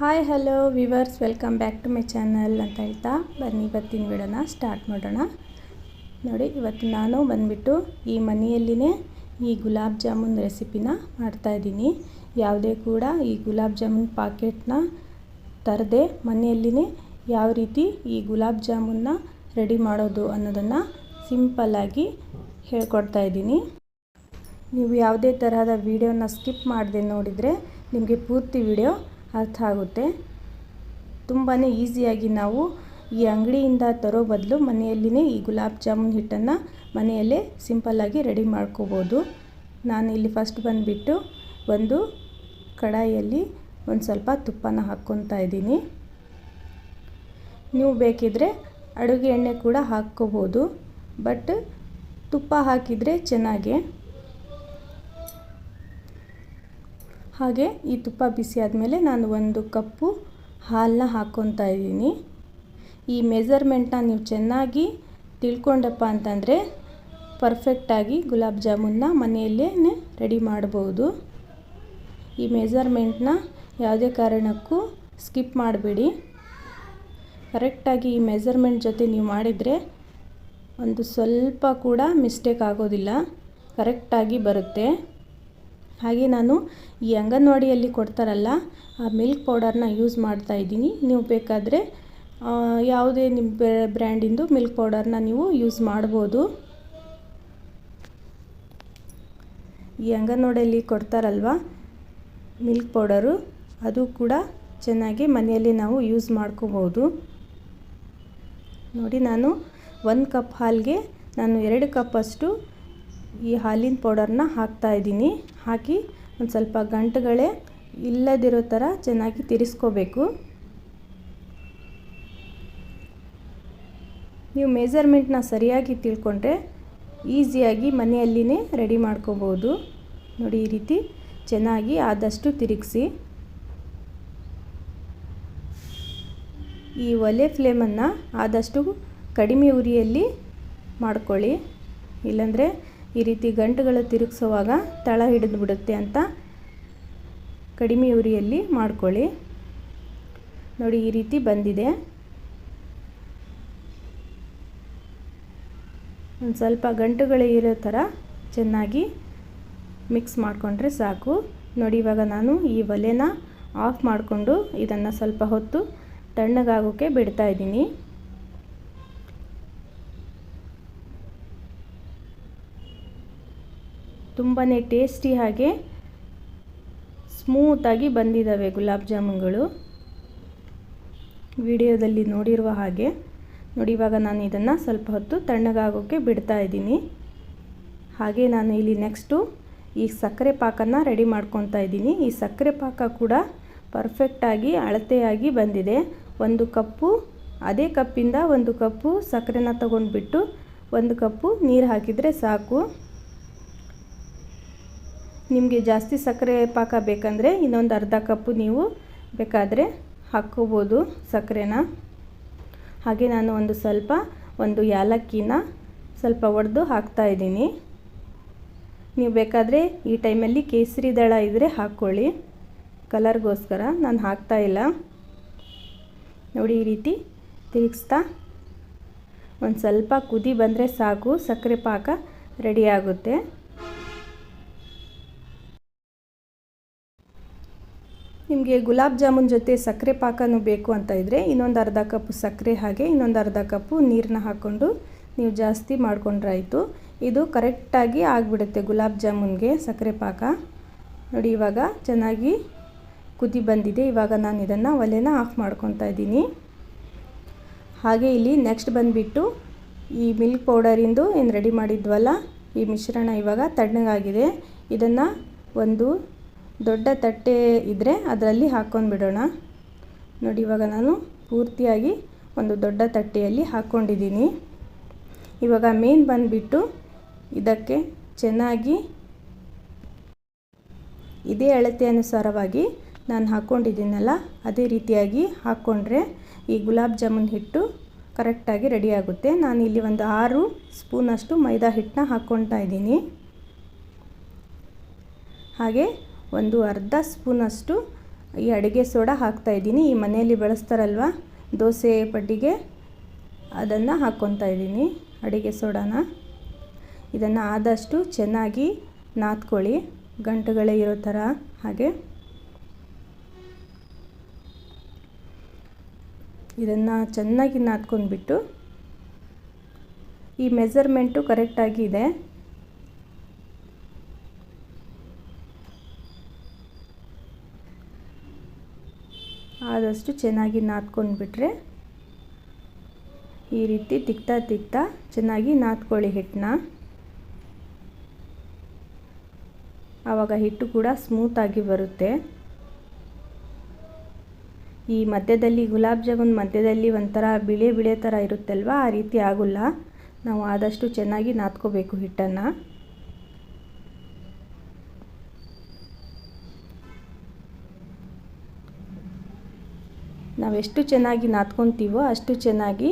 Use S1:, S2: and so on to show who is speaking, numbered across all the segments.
S1: Hi, hello viewers, welcome back to my channel ಅಂತ ಹೇಳ್ತಾ ಬನ್ನಿ. ಇವತ್ತಿನ ವಿಡೋನ ಸ್ಟಾರ್ಟ್ ಮಾಡೋಣ. ನೋಡಿ, ಇವತ್ತು ನಾನು ಬಂದುಬಿಟ್ಟು ಈ ಮನೆಯಲ್ಲಿನೇ ಈ ಗುಲಾಬ್ ಜಾಮೂನ್ ರೆಸಿಪಿನ ಮಾಡ್ತಾಯಿದ್ದೀನಿ ಯಾವುದೇ ಕೂಡ ಈ ಗುಲಾಬ್ ಜಾಮೂನ್ ಪಾಕೆಟ್ನ ತರದೆ ಮನೆಯಲ್ಲಿನೇ ಯಾವ ರೀತಿ ಈ ಗುಲಾಬ್ ಜಾಮೂನ್ನ ರೆಡಿ ಮಾಡೋದು ಅನ್ನೋದನ್ನು ಸಿಂಪಲ್ಲಾಗಿ ಹೇಳ್ಕೊಡ್ತಾ ಇದ್ದೀನಿ. ನೀವು ಯಾವುದೇ ತರಹದ ವೀಡಿಯೋನ ಸ್ಕಿಪ್ ಮಾಡದೆ ನೋಡಿದರೆ ನಿಮಗೆ ಪೂರ್ತಿ ವಿಡಿಯೋ ಅರ್ಥ ಆಗುತ್ತೆ. ತುಂಬಾ ಈಸಿಯಾಗಿ ನಾವು ಈ ಅಂಗಡಿಯಿಂದ ತರೋ ಬದಲು ಮನೆಯಲ್ಲಿನೇ ಈ ಗುಲಾಬ್ ಜಾಮೂನ್ ಹಿಟ್ಟನ್ನು ಮನೆಯಲ್ಲೇ ಸಿಂಪಲ್ಲಾಗಿ ರೆಡಿ ಮಾಡ್ಕೋಬೋದು. ನಾನು ಇಲ್ಲಿ ಫಸ್ಟ್ ಬಂದುಬಿಟ್ಟು ಒಂದು ಕಡಾಯಿಯಲ್ಲಿ ಒಂದು ಸ್ವಲ್ಪ ತುಪ್ಪನ ಹಾಕ್ಕೊತಾ ಇದ್ದೀನಿ. ನೀವು ಬೇಕಿದ್ರೆ ಅಡುಗೆ ಎಣ್ಣೆ ಕೂಡ ಹಾಕ್ಕೋಬೋದು, ಬಟ್ ತುಪ್ಪ ಹಾಕಿದರೆ ಚೆನ್ನಾಗೆ. ಹಾಗೆ ಈ ತುಪ್ಪ ಬಿಸಿ ಆದಮೇಲೆ ನಾನು ಒಂದು ಕಪ್ಪು ಹಾಲನ್ನ ಹಾಕ್ಕೊತಾ ಇದ್ದೀನಿ. ಈ ಮೆಜರ್ಮೆಂಟ್ನ ನೀವು ಚೆನ್ನಾಗಿ ತಿಳ್ಕೊಂಡಪ್ಪ ಅಂತಂದರೆ ಪರ್ಫೆಕ್ಟಾಗಿ ಗುಲಾಬ್ ಜಾಮೂನ್ನ ಮನೆಯಲ್ಲೇ ರೆಡಿ ಮಾಡ್ಬೋದು. ಈ ಮೆಜರ್ಮೆಂಟ್ನ ಯಾವುದೇ ಕಾರಣಕ್ಕೂ ಸ್ಕಿಪ್ ಮಾಡಬೇಡಿ. ಕರೆಕ್ಟಾಗಿ ಈ ಮೆಜರ್ಮೆಂಟ್ ಜೊತೆ ನೀವು ಮಾಡಿದರೆ ಒಂದು ಸ್ವಲ್ಪ ಕೂಡ ಮಿಸ್ಟೇಕ್ ಆಗೋದಿಲ್ಲ. ಕರೆಕ್ಟಾಗಿ ಬರುತ್ತೆ. ಹಾಗೆ ನಾನು ಈ ಅಂಗನವಾಡಿಯಲ್ಲಿ ಕೊಡ್ತಾರಲ್ಲ, ಆ ಮಿಲ್ಕ್ ಪೌಡರ್ನ ಯೂಸ್ ಮಾಡ್ತಾ ಇದ್ದೀನಿ. ನೀವು ಬೇಕಾದರೆ ಯಾವುದೇ ನಿಮ್ಮ ಬ್ರ್ಯಾಂಡಿಂದು ಮಿಲ್ಕ್ ಪೌಡರ್ನ ನೀವು ಯೂಸ್ ಮಾಡ್ಬೋದು. ಈ ಅಂಗನವಾಡಿಯಲ್ಲಿ ಕೊಡ್ತಾರಲ್ವ ಮಿಲ್ಕ್ ಪೌಡರು ಅದು ಕೂಡ ಚೆನ್ನಾಗಿ ಮನೆಯಲ್ಲಿ ನಾವು ಯೂಸ್ ಮಾಡ್ಕೋಬೋದು. ನೋಡಿ, ನಾನು ಒಂದು ಕಪ್ ಹಾಲಿಗೆ ನಾನು ಎರಡು ಕಪ್ಪಷ್ಟು ಈ ಹಾಲಿನ ಪೌಡರ್ನ ಹಾಕ್ತಾ ಇದ್ದೀನಿ. ಹಾಕಿ ಒಂದು ಸ್ವಲ್ಪ ಗಂಟುಗಳೇ ಇಲ್ಲದಿರೋ ಥರ ಚೆನ್ನಾಗಿ ತಿರ್ಸ್ಕೋಬೇಕು. ನೀವು ಮೆಜರ್ಮೆಂಟ್ನ ಸರಿಯಾಗಿ ತಿಳ್ಕೊಂಡ್ರೆ ಈಸಿಯಾಗಿ ಮನೆಯಲ್ಲಿನೇ ರೆಡಿ ಮಾಡ್ಕೋಬೋದು ನೋಡಿ ಈ ರೀತಿ ಚೆನ್ನಾಗಿ ಆದಷ್ಟು ತಿರುಗಿಸಿ. ಈ ಒಲೆ ಫ್ಲೇಮನ್ನು ಆದಷ್ಟು ಕಡಿಮೆ ಉರಿಯಲ್ಲಿ ಮಾಡ್ಕೊಳ್ಳಿ. ಇಲ್ಲಾಂದರೆ ಈ ರೀತಿ ಗಂಟುಗಳು ತಿರುಗಿಸುವಾಗ ತಳ ಹಿಡಿದು ಬಿಡುತ್ತೆ ಅಂತ ಕಡಿಮೆ ಉರಿಯಲ್ಲಿ ಮಾಡ್ಕೊಳ್ಳಿ. ನೋಡಿ, ಈ ರೀತಿ ಬಂದಿದೆ. ಒಂದು ಸ್ವಲ್ಪ ಗಂಟುಗಳು ಇರೋ ಥರ ಚೆನ್ನಾಗಿ ಮಿಕ್ಸ್ ಮಾಡಿಕೊಂಡ್ರೆ ಸಾಕು. ನೋಡಿ, ಇವಾಗ ನಾನು ಈ ಒಲೆನ ಆಫ್ ಮಾಡಿಕೊಂಡು ಇದನ್ನು ಸ್ವಲ್ಪ ಹೊತ್ತು ತಣ್ಣಗಾಗೋಕ್ಕೆ ಬಿಡ್ತಾ ತುಂಬಾ ಟೇಸ್ಟಿ ಹಾಗೆ ಸ್ಮೂತಾಗಿ ಬಂದಿದ್ದಾವೆ ಗುಲಾಬ್ ಜಾಮೂನ್ಗಳು. ವಿಡಿಯೋದಲ್ಲಿ ನೋಡಿರುವ ಹಾಗೆ. ನೋಡಿ, ಇವಾಗ ನಾನು ಇದನ್ನು ಸ್ವಲ್ಪ ಹೊತ್ತು ತಣ್ಣಗಾಗೋಕ್ಕೆ ಬಿಡ್ತಾ ಇದ್ದೀನಿ. ಹಾಗೆ ನಾನು ಇಲ್ಲಿ ನೆಕ್ಸ್ಟು ಈ ಸಕ್ಕರೆ ಪಾಕನ್ನು ರೆಡಿ ಮಾಡ್ಕೊತಾ ಇದ್ದೀನಿ. ಈ ಸಕ್ಕರೆ ಪಾಕ ಕೂಡ ಪರ್ಫೆಕ್ಟಾಗಿ ಅಳತೆಯಾಗಿ ಬಂದಿದೆ. ಒಂದು ಕಪ್ಪು, ಅದೇ ಕಪ್ಪಿಂದ ಒಂದು ಕಪ್ಪು ಸಕ್ಕರೆನ ತಗೊಂಡ್ಬಿಟ್ಟು ಒಂದು ಕಪ್ಪು ನೀರು ಹಾಕಿದರೆ ಸಾಕು. ನಿಮಗೆ ಜಾಸ್ತಿ ಸಕ್ಕರೆ ಪಾಕ ಬೇಕಂದರೆ ಇನ್ನೊಂದು ಅರ್ಧ ಕಪ್ಪು ನೀವು ಬೇಕಾದರೆ ಹಾಕ್ಕೋಬೋದು ಸಕ್ಕರೆನ. ಹಾಗೆ ನಾನು ಒಂದು ಸ್ವಲ್ಪ ಒಂದು ಯಾಲಕ್ಕಿನ ಸ್ವಲ್ಪ ಒಡೆದು ಹಾಕ್ತಾಯಿದ್ದೀನಿ ನೀವು ಬೇಕಾದರೆ ಈ ಟೈಮಲ್ಲಿ ಕೇಸರಿ ದಳ ಇದ್ದರೆ ಹಾಕ್ಕೊಳ್ಳಿ. ಕಲರ್ಗೋಸ್ಕರ ನಾನು ಹಾಕ್ತಾಯಿಲ್ಲ ನೋಡಿ ಈ ರೀತಿ ತಿರುಗಿಸ್ತಾ ಒಂದು ಸ್ವಲ್ಪ ಕುದಿ ಬಂದರೆ ಸಾಕು, ಸಕ್ಕರೆ ಪಾಕ ರೆಡಿ ನಿಮಗೆ ಗುಲಾಬ್ ಜಾಮೂನ್ ಜೊತೆ ಸಕ್ಕರೆ ಪಾಕನೂ ಬೇಕು ಅಂತ ಇದ್ದರೆ ಇನ್ನೊಂದು ಅರ್ಧ ಕಪ್ ಸಕ್ಕರೆ ಹಾಗೆ ಇನ್ನೊಂದು ಅರ್ಧ ಕಪ್ಪು ನೀರನ್ನ ಹಾಕ್ಕೊಂಡು ನೀವು ಜಾಸ್ತಿ ಮಾಡಿಕೊಂಡ್ರಾಯಿತು. ಇದು ಕರೆಕ್ಟಾಗಿ ಆಗಿಬಿಡುತ್ತೆ ಗುಲಾಬ್ ಜಾಮೂನ್ಗೆ ಸಕ್ಕರೆ ಪಾಕ. ನೋಡಿ ಇವಾಗ ಚೆನ್ನಾಗಿ ಕುದಿ ಬಂದಿದೆ. ಇವಾಗ ನಾನು ಇದನ್ನು ಒಲೆನ ಆಫ್ ಮಾಡ್ಕೊತಾ ಇದ್ದೀನಿ. ಹಾಗೆ ಇಲ್ಲಿ ನೆಕ್ಸ್ಟ್ ಬಂದುಬಿಟ್ಟು ಈ ಮಿಲ್ಕ್ ಪೌಡರಿಂದು ಏನು ರೆಡಿ ಮಾಡಿದ್ವಲ್ಲ? ಈ ಮಿಶ್ರಣ ಇವಾಗ ತಣ್ಣಗಾಗಿದೆ. ಇದನ್ನು ಒಂದು ದೊಡ್ಡ ತಟ್ಟೆ ಇದ್ದರೆ ಅದರಲ್ಲಿ ಹಾಕ್ಕೊಂಡ್ಬಿಡೋಣ ನೋಡಿ, ಇವಾಗ ನಾನು ಪೂರ್ತಿಯಾಗಿ ಒಂದು ದೊಡ್ಡ ತಟ್ಟೆಯಲ್ಲಿ ಹಾಕ್ಕೊಂಡಿದ್ದೀನಿ. ಇವಾಗ ಮೇನ್ ಬಂದುಬಿಟ್ಟು ಇದಕ್ಕೆ ಚೆನ್ನಾಗಿ ಇದೇ ಅಳತೆ ಅನುಸಾರವಾಗಿ ನಾನು ಹಾಕ್ಕೊಂಡಿದ್ದೀನಲ್ಲ, ಅದೇ ರೀತಿಯಾಗಿ ಹಾಕ್ಕೊಂಡ್ರೆ ಈ ಗುಲಾಬ್ ಜಾಮೂನ್ ಹಿಟ್ಟು ಕರೆಕ್ಟಾಗಿ ರೆಡಿಯಾಗುತ್ತೆ ನಾನು ಇಲ್ಲಿ ಒಂದು ಆರು ಸ್ಪೂನಷ್ಟು ಮೈದಾ ಹಿಟ್ಟನ್ನ ಹಾಕ್ಕೊಳ್ತಾ ಇದ್ದೀನಿ. ಹಾಗೆ ಒಂದು ಅರ್ಧ ಸ್ಪೂನಷ್ಟು ಈ ಅಡುಗೆ ಸೋಡಾ ಹಾಕ್ತಾಯಿದ್ದೀನಿ ಈ ಮನೆಯಲ್ಲಿ ಬಳಸ್ತಾರಲ್ವ? ದೋಸೆ ಪಡ್ಡಿಗೆ ಅದನ್ನು ಹಾಕ್ಕೊತಾ ಇದ್ದೀನಿ ಅಡುಗೆ ಸೋಡಾನ. ಇದನ್ನು ಆದಷ್ಟು ಚೆನ್ನಾಗಿ ನಾದ್ಕೊಳ್ಳಿ. ಗಂಟುಗಳೇ ಇರೋ ಥರ ಹಾಗೆ. ಇದನ್ನು ಚೆನ್ನಾಗಿ ನಾದ್ಕೊಂಡ್ಬಿಟ್ಟು ಈ ಮೆಸರ್ಮೆಂಟು ಕರೆಕ್ಟಾಗಿ ಇದೆ ಆದಷ್ಟು ಚೆನ್ನಾಗಿ ನಾದ್ಕೊಂಡ್ಬಿಟ್ರೆ ಈ ರೀತಿ ತಿಕ್ತಾ ತಿಕ್ತಾ ಚೆನ್ನಾಗಿ ನಾದ್ಕೊಳ್ಳಿ ಹಿಟ್ಟನ್ನ. ಆವಾಗ ಹಿಟ್ಟು ಕೂಡ ಸ್ಮೂತಾಗಿ ಬರುತ್ತೆ. ಈ ಮಧ್ಯದಲ್ಲಿ ಗುಲಾಬ್ ಜಾಮೂನ್ ಮಧ್ಯದಲ್ಲಿ ಒಂಥರ ಬಿಳೆ ಬಿಳೆ ಥರ ಇರುತ್ತಲ್ವ, ಆ ರೀತಿ ಆಗೋಲ್ಲ. ನಾವು ಆದಷ್ಟು ಚೆನ್ನಾಗಿ ನಾದ್ಕೋಬೇಕು ಹಿಟ್ಟನ್ನು. ನಾವೆಷ್ಟು ಚೆನ್ನಾಗಿ ನಾದ್ಕೊತೀವೋ ಅಷ್ಟು ಚೆನ್ನಾಗಿ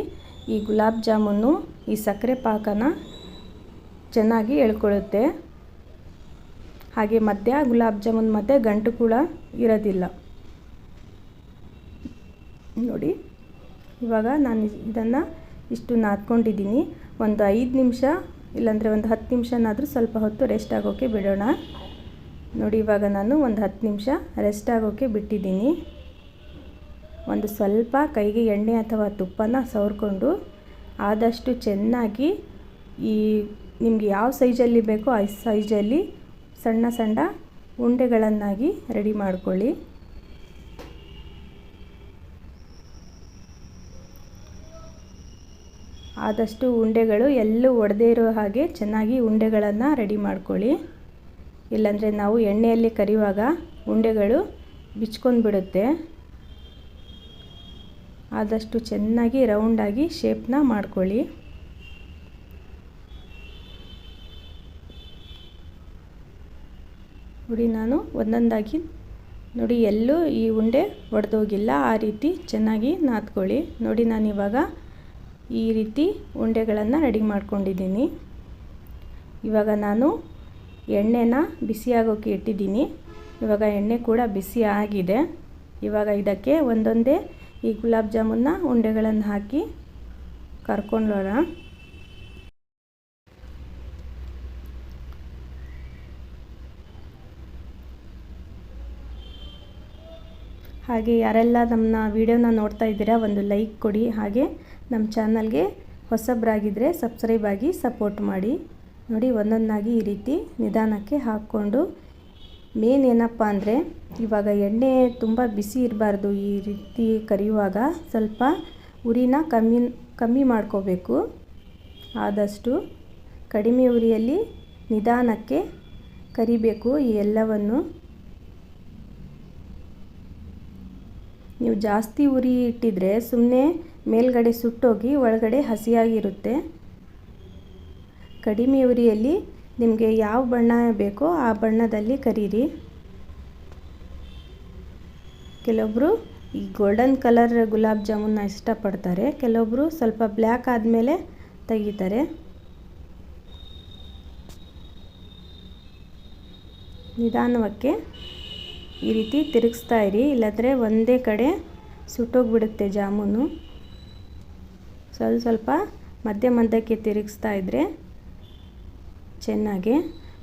S1: ಈ ಗುಲಾಬ್ ಜಾಮೂನು, ಈ ಸಕ್ಕರೆ ಪಾಕನ ಚೆನ್ನಾಗಿ ಎಳ್ಕೊಳ್ಳುತ್ತೆ ಹಾಗೆ ಮಧ್ಯ ಗುಲಾಬ್ ಜಾಮೂನ್ ಮಧ್ಯೆ ಗಂಟು ಕೂಡ ಇರೋದಿಲ್ಲ. ನೋಡಿ, ಇವಾಗ ನಾನು ಇದನ್ನು ಇಷ್ಟು ನಾದ್ಕೊಂಡಿದ್ದೀನಿ. ಒಂದು ಐದು ನಿಮಿಷ ಇಲ್ಲಾಂದರೆ ಒಂದು ಹತ್ತು ನಿಮಿಷನಾದರೂ ಸ್ವಲ್ಪ ಹೊತ್ತು ರೆಸ್ಟ್ ಆಗೋಕ್ಕೆ ಬಿಡೋಣ. ನೋಡಿ, ಇವಾಗ ನಾನು ಒಂದು ಹತ್ತು ನಿಮಿಷ ರೆಸ್ಟ್ ಆಗೋಕ್ಕೆ ಬಿಟ್ಟಿದ್ದೀನಿ. ಒಂದು ಸ್ವಲ್ಪ ಕೈಗೆ ಎಣ್ಣೆ ಅಥವಾ ತುಪ್ಪನ ಸವರ್ಕೊಂಡು ಆದಷ್ಟು ಚೆನ್ನಾಗಿ ಈ ನಿಮಗೆ ಯಾವ ಸೈಜಲ್ಲಿ ಬೇಕೋ ಆ ಸೈಜಲ್ಲಿ ಸಣ್ಣ ಸಣ್ಣ ಉಂಡೆಗಳನ್ನಾಗಿ ರೆಡಿ ಮಾಡ್ಕೊಳ್ಳಿ. ಆದಷ್ಟು ಉಂಡೆಗಳು ಎಲ್ಲೂ ಒಡೆದೇ ಇರೋ ಹಾಗೆ ಚೆನ್ನಾಗಿ ಉಂಡೆಗಳನ್ನು ರೆಡಿ ಮಾಡ್ಕೊಳ್ಳಿ. ಇಲ್ಲಾಂದರೆ ನಾವು ಎಣ್ಣೆಯಲ್ಲಿ ಕರಿಯುವಾಗ ಉಂಡೆಗಳು ಬಿಚ್ಕೊಂಡು ಬಿಡುತ್ತೆ ಆದಷ್ಟು ಚೆನ್ನಾಗಿ ರೌಂಡಾಗಿ ಶೇಪ್ನ ಮಾಡ್ಕೊಳ್ಳಿ. ನೋಡಿ ನಾನು ಒಂದೊಂದಾಗಿ ನೋಡಿ ಎಲ್ಲೂ ಈ ಉಂಡೆ ಒಡೆದೋಗಿಲ್ಲ, ಆ ರೀತಿ ಚೆನ್ನಾಗಿ ನಾದ್ಕೊಳ್ಳಿ. ನೋಡಿ ನಾನು ಇವಾಗ ಈ ರೀತಿ ಉಂಡೆಗಳನ್ನು ರೆಡಿ ಮಾಡ್ಕೊಂಡಿದ್ದೀನಿ. ಇವಾಗ ನಾನು ಎಣ್ಣೆನ ಬಿಸಿಯಾಗೋಕ್ಕೆ ಇಟ್ಟಿದ್ದೀನಿ. ಇವಾಗ ಎಣ್ಣೆ ಕೂಡ ಬಿಸಿ ಆಗಿದೆ. ಇವಾಗ ಇದಕ್ಕೆ ಒಂದೊಂದೇ ಈ ಗುಲಾಬ್ ಜಾಮೂನ್ನ ಉಂಡೆಗಳನ್ನು ಹಾಕಿ ಕರ್ಕೊಂಡೋಣ ಹಾಗೆ ಯಾರೆಲ್ಲ ನಮ್ಮ ವಿಡಿಯೋನ ನೋಡ್ತಾ ಇದ್ದೀರಾ, ಒಂದು ಲೈಕ್ ಕೊಡಿ. ಹಾಗೆ ನಮ್ಮ ಚಾನಲ್ಗೆ ಹೊಸಬ್ರಾಗಿದ್ದರೆ ಸಬ್ಸ್ಕ್ರೈಬ್ ಆಗಿ ಸಪೋರ್ಟ್ ಮಾಡಿ. ನೋಡಿ, ಒಂದೊಂದಾಗಿ ಈ ರೀತಿ ನಿಧಾನಕ್ಕೆ ಹಾಕ್ಕೊಂಡು ಮೇನ್ ಏನಪ್ಪ ಅಂದರೆ, ಇವಾಗ ಎಣ್ಣೆ ತುಂಬ ಬಿಸಿ ಇರಬಾರ್ದು ಈ ರೀತಿ ಕರಿಯುವಾಗ ಸ್ವಲ್ಪ ಉರಿನ ಕಮ್ಮಿ ಕಮ್ಮಿ ಮಾಡ್ಕೋಬೇಕು. ಆದಷ್ಟು ಕಡಿಮೆ ಉರಿಯಲ್ಲಿ ನಿಧಾನಕ್ಕೆ ಕರಿಬೇಕು ಈ ಎಲ್ಲವನ್ನು. ನೀವು ಜಾಸ್ತಿ ಉರಿ ಇಟ್ಟಿದ್ರೆ ಸುಮ್ಮನೆ ಮೇಲ್ಗಡೆ ಸುಟ್ಟೋಗಿ ಒಳಗಡೆ ಹಸಿಯಾಗಿರುತ್ತೆ. ಕಡಿಮೆ ಉರಿಯಲ್ಲಿ ನಿಮಗೆ ಯಾವ ಬಣ್ಣ ಬೇಕೋ ಆ ಬಣ್ಣದಲ್ಲಿ ಕರೀರಿ. ಕೆಲವೊಬ್ಬರು ಈ ಗೋಲ್ಡನ್ ಕಲರ್ ಗುಲಾಬ್ ಜಾಮೂನ್ನ ಇಷ್ಟಪಡ್ತಾರೆ ಕೆಲವೊಬ್ಬರು ಸ್ವಲ್ಪ ಬ್ಲ್ಯಾಕ್ ಆದಮೇಲೆ ತೆಗಿತಾರೆ. ನಿಧಾನವಕ್ಕೆ ಈ ರೀತಿ ತಿರುಗಿಸ್ತಾ ಇರಿ, ಇಲ್ಲಾಂದರೆ ಒಂದೇ ಕಡೆ ಸುಟ್ಟೋಗ್ಬಿಡುತ್ತೆ ಜಾಮೂನು. ಸ್ವಲ್ಪ ಸ್ವಲ್ಪ ಮಧ್ಯ ಮಧ್ಯಕ್ಕೆ ತಿರುಗಿಸ್ತಾ ಇದ್ದರೆ ಚೆನ್ನಾಗಿ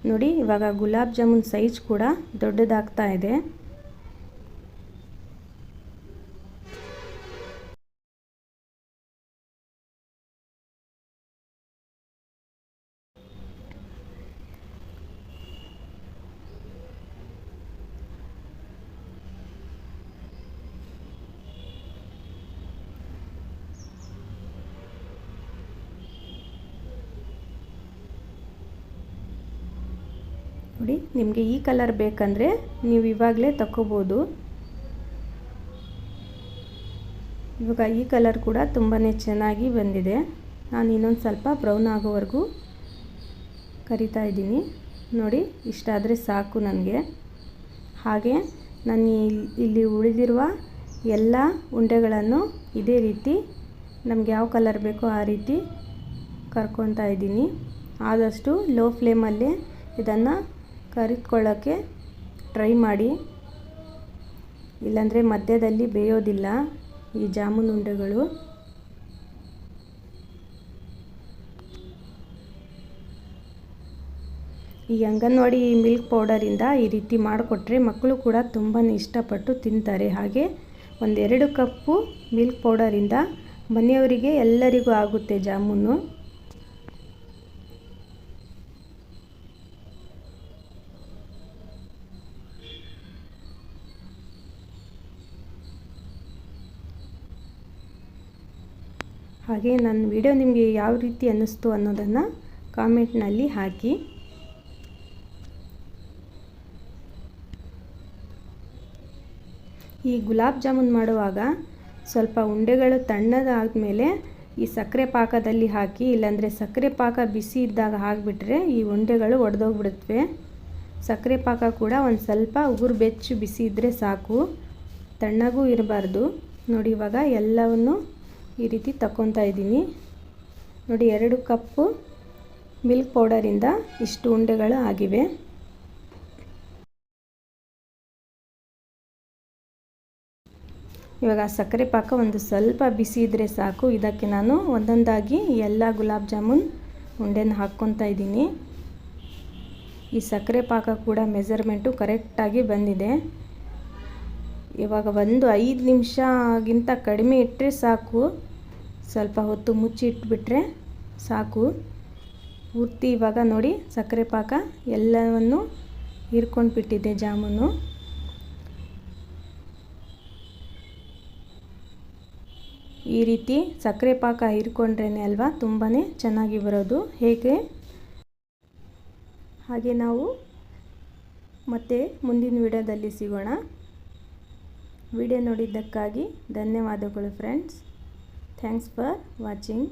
S1: ನೋಡಿ ಇವಾಗ ಗುಲಾಬ್ ಜಾಮೂನ್ ಸೈಜ್ ಕೂಡ ದೊಡ್ಡದಾಗ್ತಾ ಇದೆ. ನೋಡಿ, ನಿಮಗೆ ಈ ಕಲರ್ ಬೇಕಂದರೆ ನೀವು ಇವಾಗಲೇ ತಗೋಬೋದು ಇವಾಗ ಈ ಕಲರ್ ಕೂಡ ತುಂಬಾ ಚೆನ್ನಾಗಿ ಬಂದಿದೆ. ನಾನು ಇನ್ನೊಂದು ಸ್ವಲ್ಪ ಬ್ರೌನ್ ಆಗೋವರೆಗೂ ಕರಿತಾ ಇದ್ದೀನಿ. ನೋಡಿ ಇಷ್ಟಾದರೆ ಸಾಕು ನನಗೆ. ಹಾಗೆ ನಾನು ಇಲ್ಲಿ ಉಳಿದಿರುವ ಎಲ್ಲ ಉಂಡೆಗಳನ್ನು ಇದೇ ರೀತಿ ನಮ್ಗೆ ಯಾವ ಕಲರ್ ಬೇಕೋ ಆ ರೀತಿ ಕರ್ಕೊತಾ ಇದ್ದೀನಿ. ಆದಷ್ಟು ಲೋ ಫ್ಲೇಮಲ್ಲೇ ಇದನ್ನು ಕರಿದ್ಕೊಳ್ಳೋಕ್ಕೆ ಟ್ರೈ ಮಾಡಿ. ಇಲ್ಲಾಂದರೆ ಮಧ್ಯದಲ್ಲಿ ಬೇಯೋದಿಲ್ಲ ಈ ಜಾಮೂನ್ ಉಂಡೆಗಳು. ಈ ಅಂಗನವಾಡಿ ಮಿಲ್ಕ್ ಪೌಡರಿಂದ ಈ ರೀತಿ ಮಾಡಿಕೊಟ್ರೆ ಮಕ್ಕಳು ಕೂಡ ತುಂಬಾ ಇಷ್ಟಪಟ್ಟು ತಿಂತಾರೆ. ಹಾಗೆ ಒಂದೆರಡು ಕಪ್ಪು ಮಿಲ್ಕ್ ಪೌಡರಿಂದ ಮನೆಯವರಿಗೆ ಎಲ್ಲರಿಗೂ ಆಗುತ್ತೆ ಜಾಮೂನು. ಹಾಗೆ ನನ್ನ ವಿಡಿಯೋ ನಿಮಗೆ ಯಾವ ರೀತಿ ಅನ್ನಿಸ್ತು ಅನ್ನೋದನ್ನು ಕಾಮೆಂಟ್ನಲ್ಲಿ ಹಾಕಿ. ಈ ಗುಲಾಬ್ ಜಾಮೂನ್ ಮಾಡುವಾಗ ಸ್ವಲ್ಪ ಉಂಡೆಗಳು ತಣ್ಣದಾದಮೇಲೆ ಈ ಸಕ್ಕರೆ ಪಾಕದಲ್ಲಿ ಹಾಕಿ, ಇಲ್ಲಾಂದರೆ ಸಕ್ಕರೆ ಪಾಕ ಬಿಸಿ ಇದ್ದಾಗ ಹಾಕಿಬಿಟ್ರೆ ಈ ಉಂಡೆಗಳು ಒಡೆದೋಗ್ಬಿಡುತ್ತವೆ ಸಕ್ಕರೆ ಪಾಕ ಕೂಡ ಒಂದು ಸ್ವಲ್ಪ ಉಗುರು ಬೆಚ್ಚು ಬಿಸಿ ಇದ್ದರೆ ಸಾಕು. ತಣ್ಣಗೂ ಇರಬಾರ್ದು. ನೋಡಿ ಇವಾಗ ಎಲ್ಲವನ್ನು ಈ ರೀತಿ ತಗೊತಾ ಇದ್ದೀನಿ. ನೋಡಿ, ಎರಡು ಕಪ್ಪು ಮಿಲ್ಕ್ ಪೌಡರಿಂದ ಇಷ್ಟು ಉಂಡೆಗಳು ಆಗಿವೆ. ಇವಾಗ ಸಕ್ಕರೆ ಪಾಕ ಒಂದು ಸ್ವಲ್ಪ ಬಿಸಿ ಇದ್ದರೆ ಸಾಕು. ಇದಕ್ಕೆ ನಾನು ಒಂದೊಂದಾಗಿ ಎಲ್ಲ ಗುಲಾಬ್ ಜಾಮೂನ್ ಉಂಡೆನ ಹಾಕ್ಕೊತಾ ಇದ್ದೀನಿ. ಈ ಸಕ್ಕರೆ ಪಾಕ ಕೂಡ ಮೆಜರ್ಮೆಂಟು ಕರೆಕ್ಟಾಗಿ ಬಂದಿದೆ. ಇವಾಗ ಒಂದು ಐದು ನಿಮಿಷಗಿಂತ ಕಡಿಮೆ ಇಟ್ಟರೆ ಸಾಕು. ಸ್ವಲ್ಪ ಹೊತ್ತು ಮುಚ್ಚಿ ಇಟ್ಬಿಟ್ರೆ ಸಾಕು. ಪೂರ್ತಿ ಇವಾಗ ನೋಡಿ ಸಕ್ಕರೆ ಪಾಕ ಎಲ್ಲವನ್ನು ಹೀರ್ಕೊಂಡು ಬಿಟ್ಟಿದ್ದೆ ಜಾಮೂನು. ಈ ರೀತಿ ಸಕ್ಕರೆ ಪಾಕ ಹೀರ್ಕೊಂಡ್ರೇ ಅಲ್ವಾ ತುಂಬಾ ಚೆನ್ನಾಗಿ ಬರೋದು. ಹೇಗೆ? ಹಾಗೆ ನಾವು ಮತ್ತೆ ಮುಂದಿನ ವಿಡಿಯೋದಲ್ಲಿ ಸಿಗೋಣ. ವಿಡಿಯೋ ನೋಡಿದ್ದಕ್ಕಾಗಿ ಧನ್ಯವಾದಗಳು ಫ್ರೆಂಡ್ಸ್ ಥ್ಯಾಂಕ್ಸ್ ಫಾರ್ ವಾಚಿಂಗ್